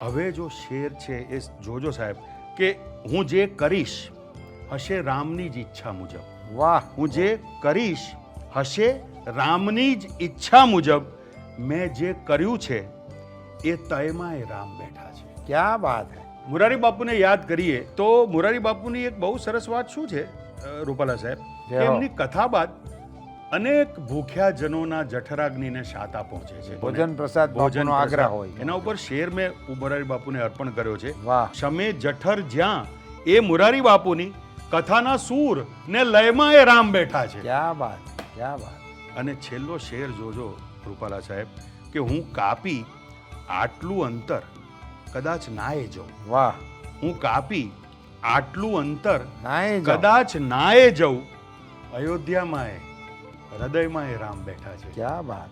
હવે જો શેર છે એ જોજો સાહેબ કે હું જે કરીશ હશે રામની જ ઈચ્છા મુજબ. વાહ. હું જે કરીશ હશે રામની જ ઈચ્છા મુજબ મેં જે કર્યું છે એ તયમાં એ રામ બેઠા છે. ક્યાં વાત હે? મુરારી બાપુને યાદ કરીએ તો મુરારી બાપુની એક બહુ સરસ વાત શું છે રૂપાલા સાહેબ. એમની કથા બાદ અનેક ભૂખ્યા જનોના જઠરાગ્નિને શાતા પહોંચે છે. ભોજન પ્રસાદ ભોજન આગ્રહ હોય. એના ઉપર શેર મેં મુરારી બાપુને અર્પણ કર્યો છે. વાહ. શમે જઠર જ્યાં એ મુરારી બાપુની કથાના સૂર ને લયમાં એ રામ બેઠા છે. ક્યાં વાત ક્યાં વાત. અને છેલ્લો શેર જોજો કૃપાલા સાહેબ કે હું કાપી આટલું અંતર કદાચ નાએ જઉં. વાહ. હું કાપી આટલું અંતર નાય કદાચ નાએ જઉં અયોધ્યામાં એ હૃદયમાં એ રામ બેઠા છે. ક્યાં વાત